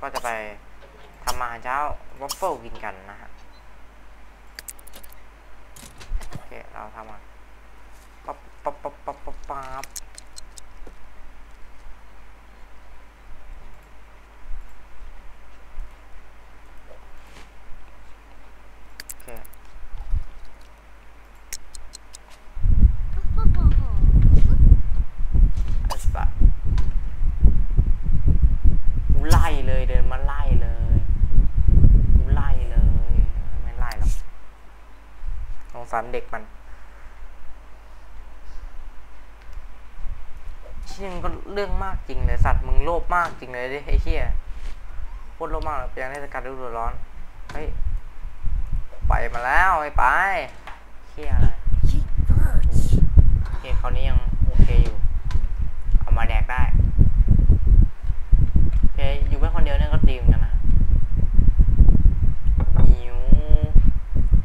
ก็จะไปทำอาหารเช้าวอฟเฟิลกินกันนะฮะโอเคเราทำอะปั๊บปั๊บปั๊บปั๊บปั๊บปั๊บโอเค ไอ้สัสกูไล่เลยเดินมาไล่เลยกูไล่เลย ไม่ไล่หรอกสงสารเด็กมันเชี่ยงก็เรื่องมากจริงเลยสัตว์มึงโลภมากจริงเลยดิไอ้เชี่ยโคตรโลภมากเลยเปียงเทศกาลฤดูร้อนเฮ้ยไปมาแล้วไอ้ไปเชี่ยอะไร Ye birds. โอเคคราวนี้ยังโอเคอยู่ เอามาแดกได้โอเคอยู่แค่คนเดียวเนี่ยก็ดีเหมือนกันนะหิว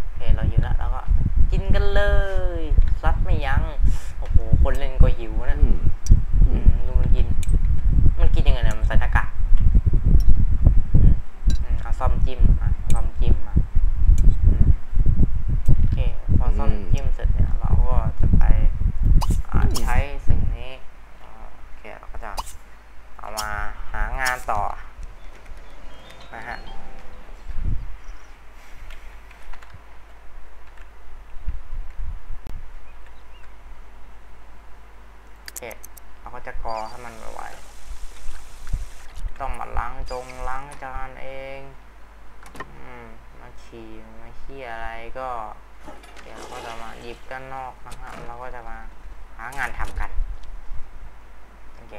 โอเค เราหิวแล้วเราก็ กินกันเลยซัดไม่ยัง้งโอ้โหคนเล่นก็หิวนะอืมดูมันกิน มันกินยังไงเนี่ยมันใส่หน้ากากอืมอืมเอาซ่อมจิ้มอะเอาซ่อมจิ้มอะอืมโอเคพอซ่อมจิ้มเสร็จเนี่ยเราก็จะไปอ่าใช้สิ่งนี้อ่าโอเคเราก็จะเอามาหางานต่อนะฮะ โอเค เราก็จะกรอให้มันไวๆต้องมาล้างจ งางจานเองอืมมาฉี่มาขี้อะไรก็ เดี๋ยวเราก็จะมาหยิบกันนอกนะฮะเราก็จะมาหางานทำกันโอเค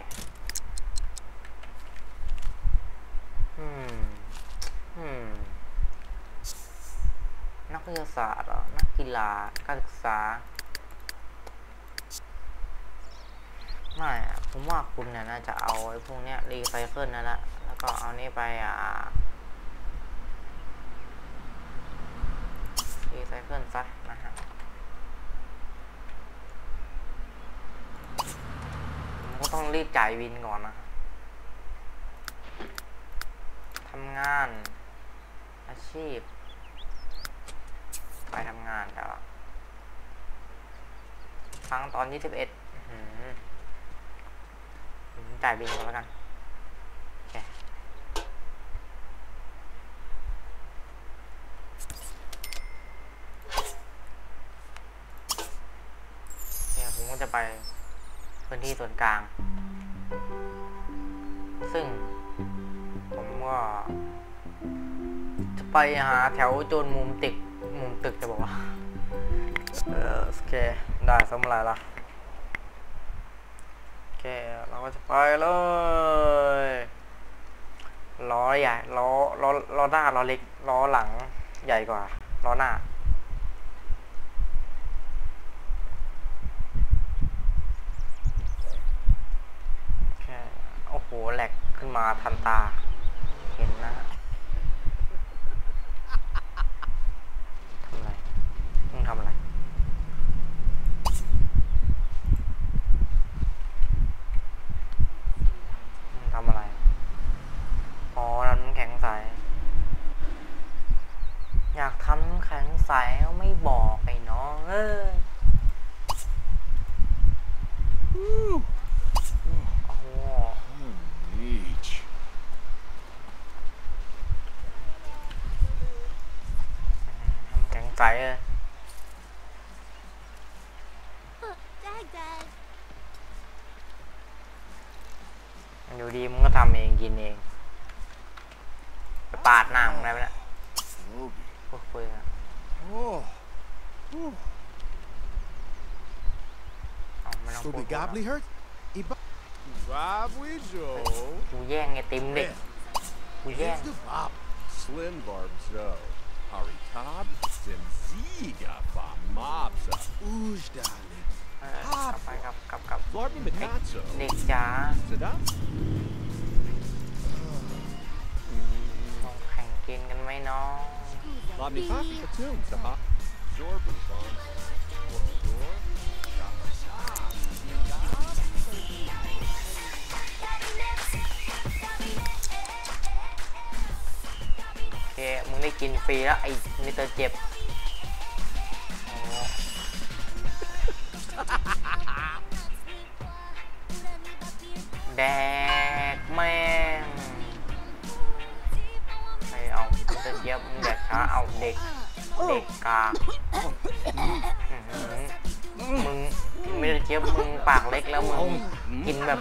อืมอืมนักวิทยาศาสตร์หรอนักกีฬาการศึกษาไม่ผมว่าคุณเนี่ยน่าจะเอาไอ้พวกเนี้ยรีไซเคิลนั่นแหละ แล้วก็เอานี่ไปอ่ารีไซเคิลซะนะฮะผมก็ต้องรีบจ่ายวินก่อนนะทำงานอาชีพ ไปทำงานแล้วครั้งตอนที่สิบเอ็ดจ่ายบินก่อนแล้วกัน โอเค เนี่ยผมก็จะไปพื้น ที่ส่วนกลาง ซึ่ง ผมก็จะไปหาแถวโจนมุมตึก มุมตึกจะบอกว่า เออโอเค ได้สำหรับละโอเค เราก็จะไปเลยล้อใหญ่ล้อล้อล้อหน้าล้อเล็กล้อหลังใหญ่กว่าล้อหน้า แค่โอ้โห แหลกขึ้นมาทันตา เห็นนะทำอะไรมึงทำอะไร มึงทำอะไร อ๋อน้ำแข็งใส อยากทำน้ำแข็งใสก็ไม่บอกไอ้น้อง เอ้ยโ gobbly hurt? Iba. Robly Joe. กูแย่งไอติมเด็ก กูแย่ง It's the Bob. Slim Barb Joe. Hari Tob. Zimziga Bob Mobsa. Oosh, darling. เออกลับไปกลับกลับกลับ Blarby Mikatso. เด็กจ๋า Sada? ลองแข่งกินกันไหมน้อง Bobby Coffee. Platoon. Saha. Zorbu Bonds. ได้กินฟรีแล้วไอ้มิเตอร์เจ็บแดกแม่งไปเอามิเตอร์เจ็บแดกช้าเอาเด็กเด็กกากมึงมิเตอร์เจ็บมึงปากเล็กแล้วมึงกินแบบ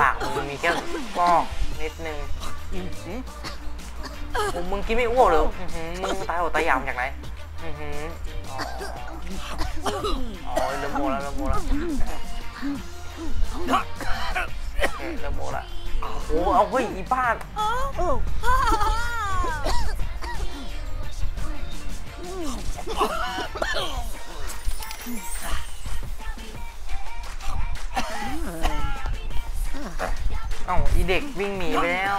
ปากมึงมีแค่ฟอกนิดนึง โอ้มึงกินไม่อ้วกเลยอื้อหือมึงตายหัวตายยามจากไหนอ๋อเริ่มโมแล้วเริ่มโมแล้วเริ่มโมล้วโอ้โหเอาเฮ้ยอีบ้าเอ้าอีเด็กวิ่งหนีไปแล้ว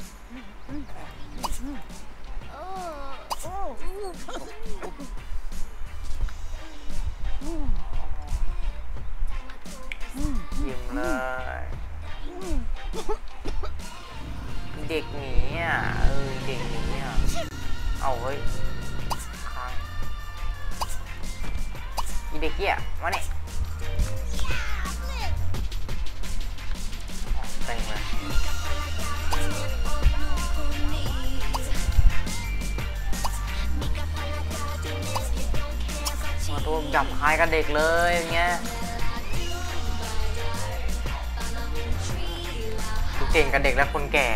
กับเด็กเลยอย่างเงี้ยกูเก่งกับเด็กและคนแก่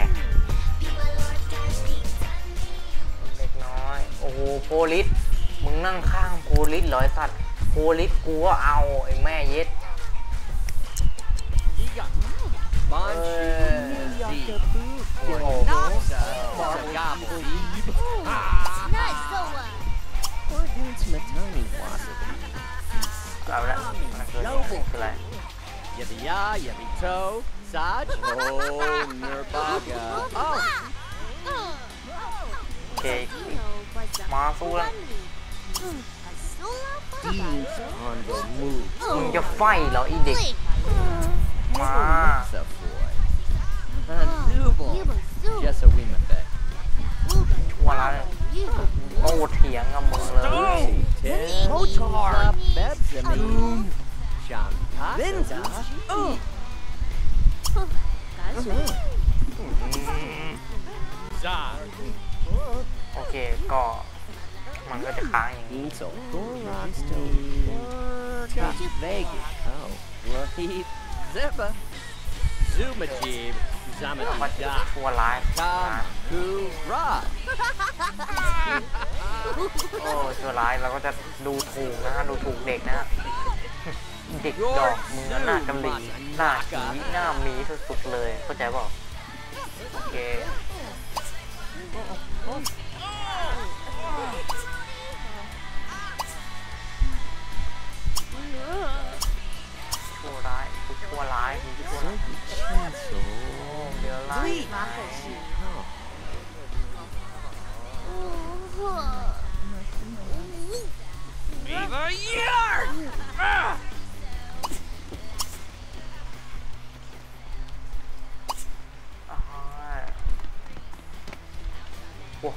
เด็กน้อย โอ้โหโพลิสมึงนั่งข้างโพลิสเหรอไอสัตว์โพลิสกูก็เอาไอ้แม่เย็ด Yiga. Banshee. Zeke. โอ้โห Noxa. Sagabo. Not so uh. Poor dude's Matani Wasabi. เอาละมันคือคืออะไร Yabby ya, yabby toe. Saj. Oh, Nurbaga. Oh, โอเค มาสู้แล้ว Dean's on the move. มึงจะไฟเหรออีเด็ก มา What's up, boy? Undoable. Just a women bet. ชัวร์แล้วโอ้เถียงกับมึงเลย Ten. Motar. Bebsamy. Shanta. Linda. Oh. โอเคก็มันก็จะค้างอย่างนี้ Diesel. Rocksto. Got Vegas. Oh. Right. Zippa. Zumajib. มันจะ Zamajida. ชั่วร้ายนะ Tom. Who. โอ้ชั่วร้ายเราก็จะดูถูกนะฮะดูถูกเด็กนะฮะเด็กดอกมือหน้ากำลีหน้าผีหน้ามีสุดๆเลยเข้าใจเปล่าโอเค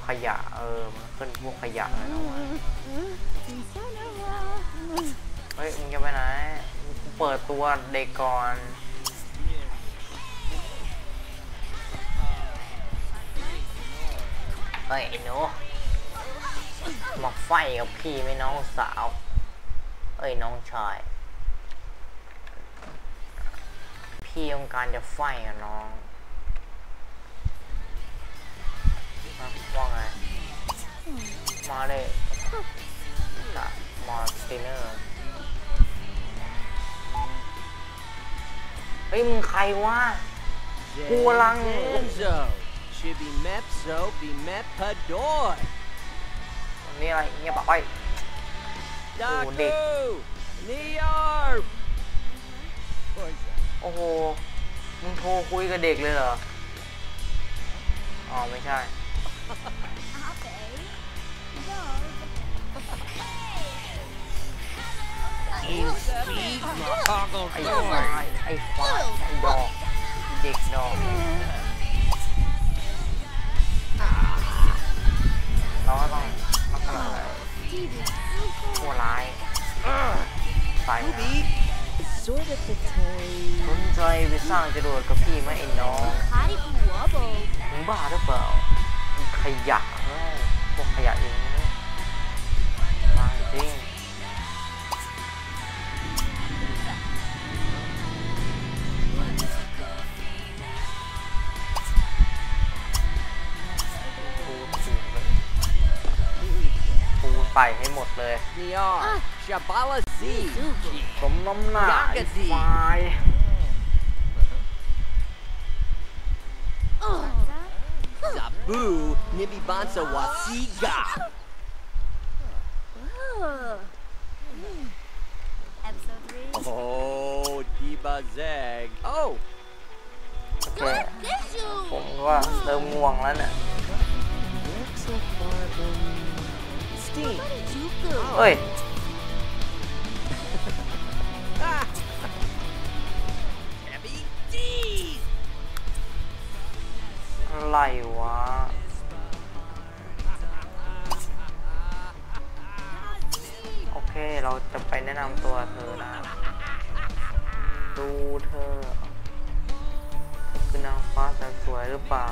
ขยะเออมันขึ้นพวกขยะเลยนะวะเฮ้ยมึงจะไปไหนเปิดตัวเด็กก่อนเฮ้ยไอ้หนูมาไฟกับพี่ไม่น้องสาว เอ้ยน้องชาย พี่ต้องการจะไฟกับน้อง มาเลยกับมาร์ติเนอร์เฮ้ยมึงใครวะ Kulang. Zenzo. Chibi Mepso be Mepadoy. วันนี้อะไรเงียบปากไป Oh, Dick. Daku! Niarp! โอ้โห มึงโทรคุยกับเด็กเลยเหรอ อ๋อ ไม่ใช่ ไอ้ควายไอ้ควายไอ้ดอก เด็กน้องเราก็ต้องลักษณะอะไรตัวร้ายตายนะสนใจไปสร้างจรวดกับพี่ไหมไอ้น้องมึงบ้าหรือเปล่าขยะพวกขยะเองจริง ส่ให้หมดเลย Niar. Shabala Z. สมน้ำหน้าไอ้ควาย Zabu. Nibi Bansa Wasiga. Episode three. Oh, Diba Zeg. Oh. โอเค Tissue. ผมว่าเริ่มง่วงแล้วเนี่ย Steam. Juku. เฮ้ยอะไรวะโอเคเราจะไปแนะนำตัวเธอนะดูเธอเธอคือนางฟ้าแสนสวยหรือเปล่า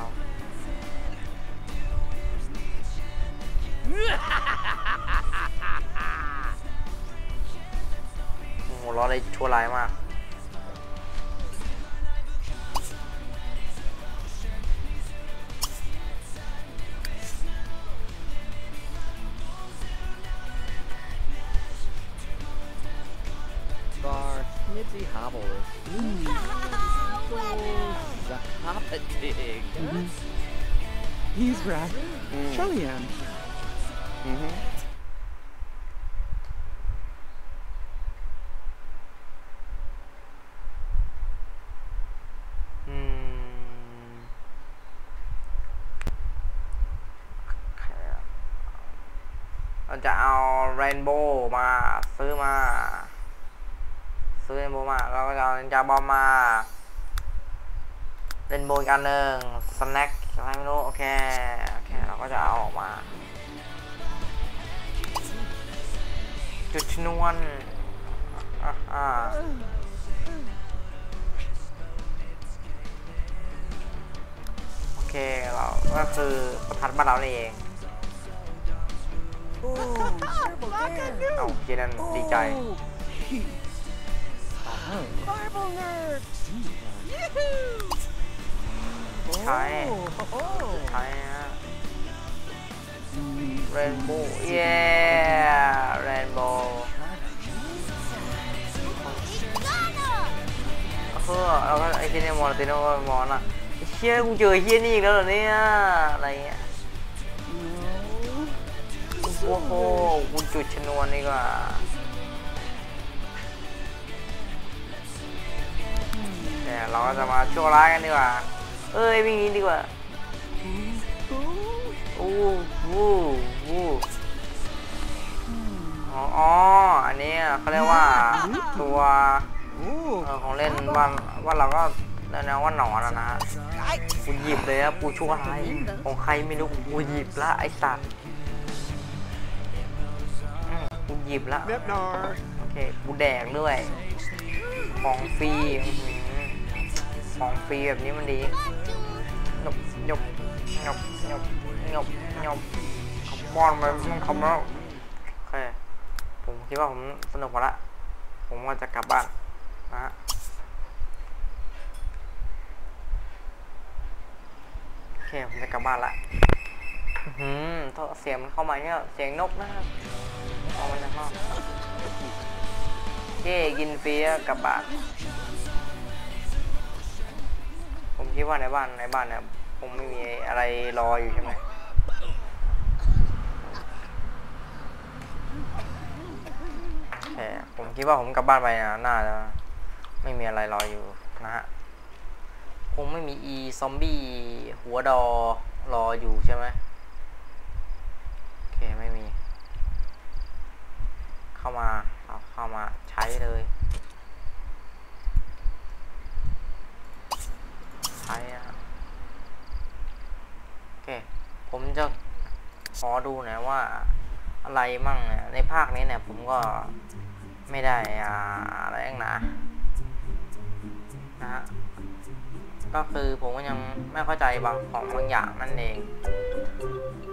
ชั่วร้ายมาก จะเอาเรนโบว์มาซื้อมา ซื้อเรนโบว์มาเราก็จะเอานินจาบอมมาเรนโบว์อีกอันหนึ่งสแน็คอะไรไม่รู้โอเคโอเคเราก็จะเอาออกมา จุดชนวนอ่าโอเคเราก็คือประทัดบ้านเราเอง เอาเจนันดีใจ ใช้ใช้ฮะเรนโบว์เย้เรนโบว์เออแล้วก็ไอ้ที่นี่มอร์ติโนก็มอนอะเชี่ยกูเจอเฮียนี่อีกแล้วเหรอเนี่ยอะไรเงี้ย โอ้โหกูจุดชนวนดีกว่าเนี่ยเราก็จะมาชั่วร้ายกันดีกว่า เอ้ยวิ่งนี้ดีกว่าอู้วู้วู้อ๋อ อันนี้เขาเรียกว่าตัวอของเล่นบ้านว่าเราก็แนวว่าหนอนนะฮะกูหยิบเลยอะปูชั่วร้ายของใครไม่รู้กูหยิบละไอสัตว์ มกูหยิบละ Nipnar. โอเคกูแดกด้วยของฟรีอื้อหือของฟรีแบบนี้มันดีหยบหยบหยบหยบหยบหยบขบอนไปมันขบแล้วโอเคผมคิดว่าผมสนุกพอละ ผมว่าจะกลับบ้านนะฮะโอเคผมจะกลับบ้านละอื้อหืมเสียงมันเข้ามาเนี่ยเสียงนกนะครับ ออกมาจากนอกเย่กินฟรีกลับบ้านผมคิดว่าในบ้านในบ้านเนี่ยคงไม่มีอะไรรออยู่ใช่ไหมแต่ผมคิดว่าผมกลับบ้านไปนะน่าจะไม่มีอะไรรออยู่นะฮะคงไม่มีอีซอมบี้หัวดอรออยู่ใช่ไหม เข้ามาเอาเข้ามาใช้เลยใช้อะโอเคผมจะขอดูหน่อยว่าอะไรมั่งเนี่ยในภาคนี้เนี่ยผมก็ไม่ได้อะไรเองนะนะฮะก็คือผมก็ยังไม่เข้าใจบางของบางอย่างนั่นเอง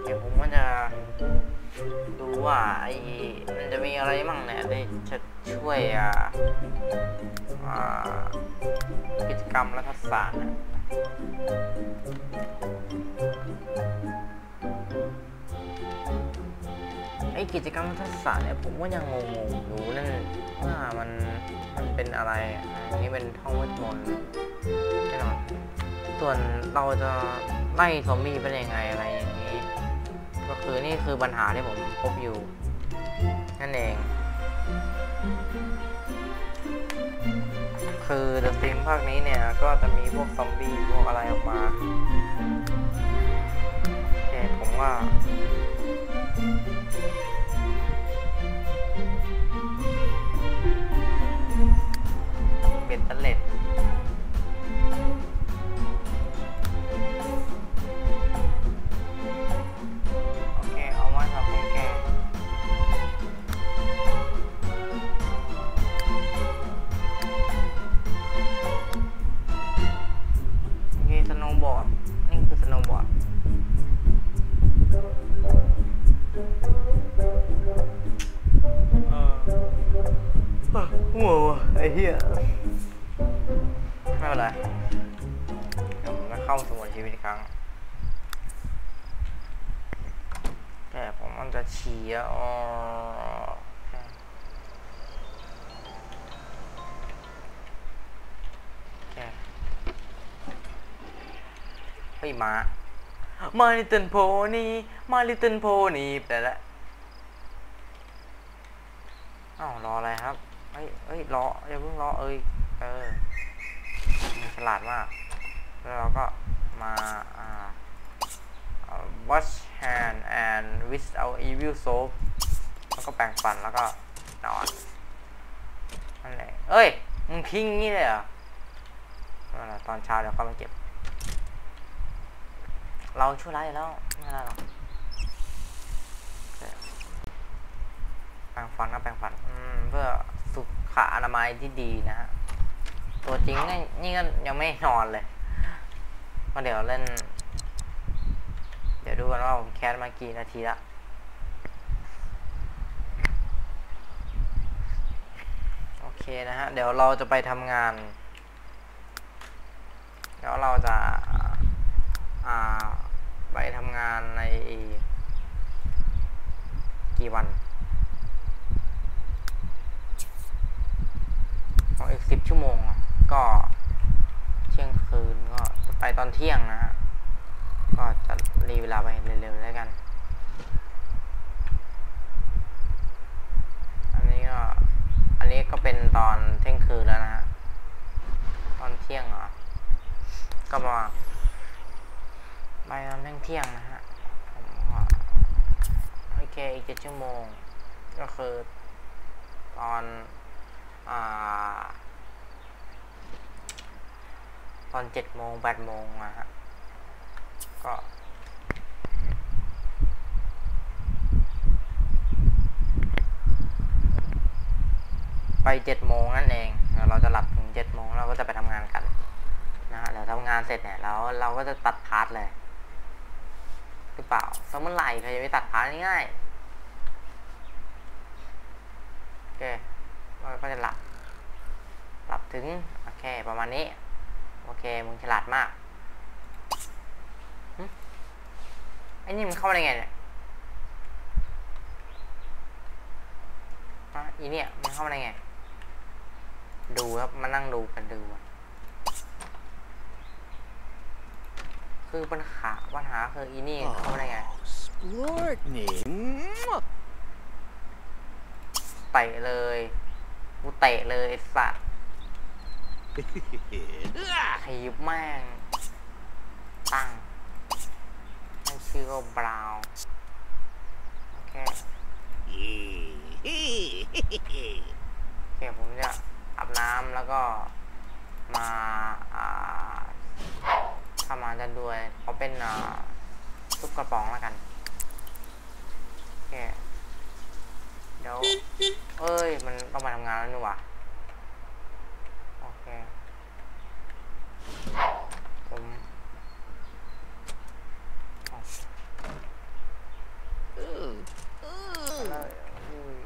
เดี๋ยวผมก็จะ ดูว่าไอ้มันจะมีอะไรมั่งเนี่ยที่จะช่วยอ่ากิจกรรมรัฐศาสตร์นะไอ้กิจกรรมรัฐศาสตร์เนี่ยผมก็ยังงงๆอยู่นั่นว่ามันมันเป็นอะไรอันนี้เป็นท่องเวทมนต์แน่นอนส่วนเราจะไล่ซอมบี้เป็นยังไงอะไรอย่าง ก็คือนี่คือปัญหาที่ผมพบอยู่ นั่นเอง คือเดอะซิมภาคนี้เนี่ย ก็จะมีพวกซอมบี้พวกอะไรออกมาโอเคผมว่า ผมมันจะเชียอ๋อแกเฮ้ยมามาลิตเติ้ลโพนี่มาลิตเติ้ลโพนี่แต่ละอ้าวรออะไรครับเฮ้ยเฮ้ยรออย่าเพิ่งรอเอ้ยเออมันฉลาดมากแล้วเราก็มาอ่า uh, wash hand and without evil soap แล้วก็แปรงฟันแล้วก็นอนนั่นแหละเอ้ย มึงทิ้งงี้เลยเหรอตอนเช้าเดี๋ยวเขามาเก็บ เราช่วยอยู่แล้ว ไม่เป็นไรหรอกแปรงฟันก็แปรงฟัน อืม เพื่อสุขอนามัยที่ดีนะฮะ ตัวจริงนี่ก็ยังไม่นอนเลยก็เดี๋ยวเล่น ว่าผมแคสมากี่นาทีละโอเคนะฮะ เดี๋ยวเราจะไปทำงานเดี๋ยวเราจะาไปทำงานในกี่วันของอีกสิบชั่วโมง ก็เที่ยงคืนก็ไปตอนเที่ยงนะฮะ ก็จะ รีเวลาไปเร็วๆแล้วกัน อันนี้ก็ อันนี้ก็เป็นตอนเที่ยงคืนแล้วนะฮะ ตอนเที่ยงเหรอ ก็มาไปตอนเที่ยงเที่ยงนะฮะผมก็โอเค อีกเจ็ดชั่วโมง ก็คือตอน อ่า ตอนเจ็ดโมงแปดโมงนะฮะก็ ไปเจ็ดโมงนั่นเอง เราจะหลับถึงเจ็ดโมงเราก็จะไปทำงานกันนะฮะเดี๋ยวทำงานเสร็จเนี่ยแล้วเราก็จะตัดพาร์ทเลยหรือเปล่าสมมติไหร่ใครจะไปตัดพาร์ทง่ายโอเคเราก็จะหลับหลับถึงโอเคประมาณนี้โอเคมึงฉลาดมากไอ้นี่มันเข้ามาได้ไงเนี่ยฮะอีเนี่ยมันเข้ามาได้ไง ดูครับมานั่งดูกันดูอะคือปัญหาปัญหาคืออีนี่เข้ามาได้ไง Splorkney. เตะเลยกูเตะเลยไอ้สัตว์ขีบแม่ง ตั้งมันชื่อว่าบราวน์โอเค โอเค ผมจะอาบน้ำ แล้วก็มาทำมาจะด้วยเขาเป็นซุปกระป๋องแล้วกันโอเคเดี๋ยวเอ้ย มันต้องมาทำงานแล้วนี่หว่าโอเค ผมเอา Ooh. เลยอุ้ย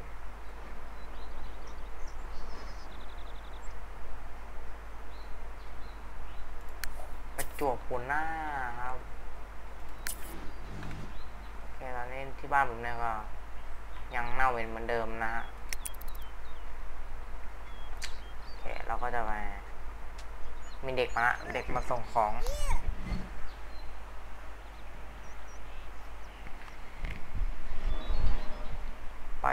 ประจวบหัวหน้าครับโอเคตอนนี้ที่บ้านผมเนี่ย ก็ยังเน่าเป็นเหมือนเดิมนะฮะโอเคเราก็จะไปมีเด็กมาละเด็กมาส่งของไป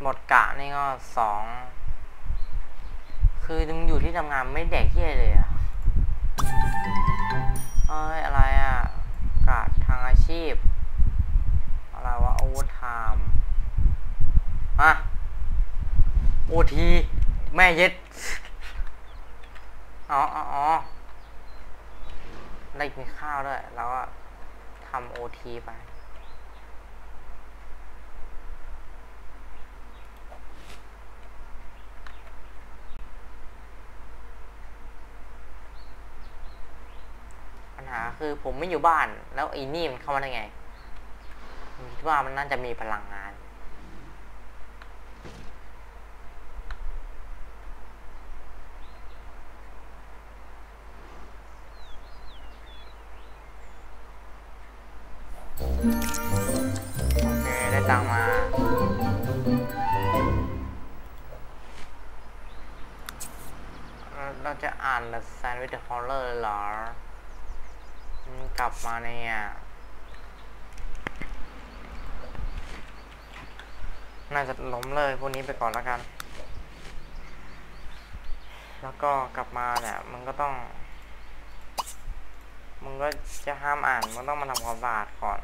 หมดกะนี่ก็สอง คือมึงอยู่ที่ทำงานไม่แดกเที่ยเลยอะเอ้ยอะไรอะกะทางอาชีพ อะไรวะอเวอร์ไท ม์อะโอที แม่เย็ดอ๋ออ๋ออ๋อได้กินข้าวด้วย แล้วก็ทำโอทีไป ปัญหาคือผมไม่อยู่บ้าน แล้วไอ้นี่มันเข้ามาได้ไงผมคิดว่ามันน่าจะมีพลังงาน The Sandwich Horror เหรอ มันกลับมาเนี่ยน่าจะล้มเลยพวกนี้ไปก่อนแล้วกัน แล้วก็กลับมาเนี่ยมันก็ต้อง มึงก็จะห้ามอ่านมึงต้องมาทำความสะอาดก่อน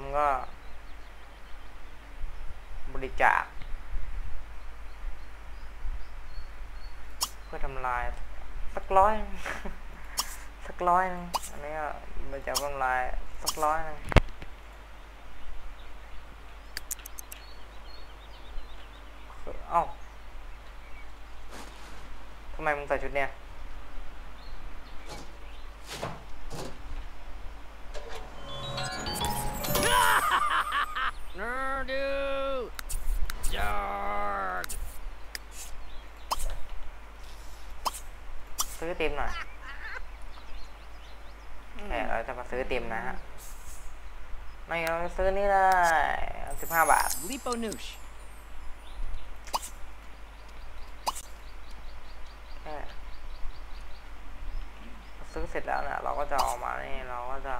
มึงก็ บริจาค เพื่อทำลาย สักร้อยสักร้อยนึงอันนี้ก็บริจาคเพื่อทำลายสักร้อยนึงเอ้าทำไมมึงใส่ชุดเนี้ย Nerdu. Yarg. ซื้อติมหน่อยแหมเราจะมาซื้อติมนะฮะไม่เราซื้อนี่เลยสิบห้าบาท Lipo noosh. แค่ซื้อเสร็จแล้วเนี่ยเราก็จะเออกมานี่เราก็จะ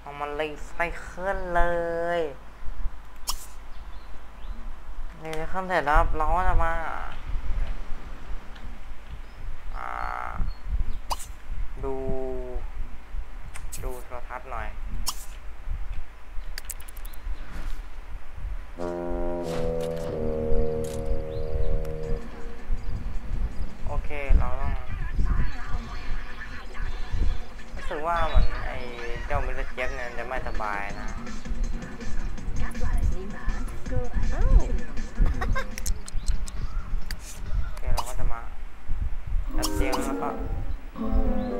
เอามันรีไซเคิลเลยรีไซเคิลเสร็จแล้วเราก็จะมาอ่าดู ดูโทรทัศน์หน่อยโอเคเราต้องรู้สึกว่าเหมือนไอ้เจ้ามิสเตอร์เจฟเนี่ยจะไม่สบายนะโอเคเราก็จะมาจัดเตียงแล้วก็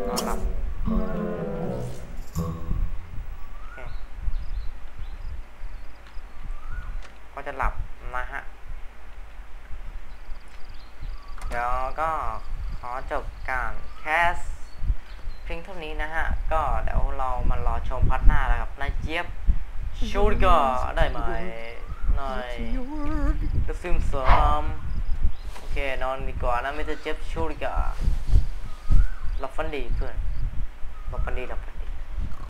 นอนหลับ โอเค ก็จะหลับนะฮะ เดี๋ยว ก็ขอจบการแคสเพียงเท่านี้นะฮะ ก็เดี๋ยวเรามารอชมพัดหน้าแล้วกับนายเจี๊ยบชูดก็ได้ไหมหน่อยกระซึมซ้อมโอเคนอนดีกว่านะไม่จะเจ็บชูดก็หลับฝันดีเพื่อนหลับฝันดีหลับฝัน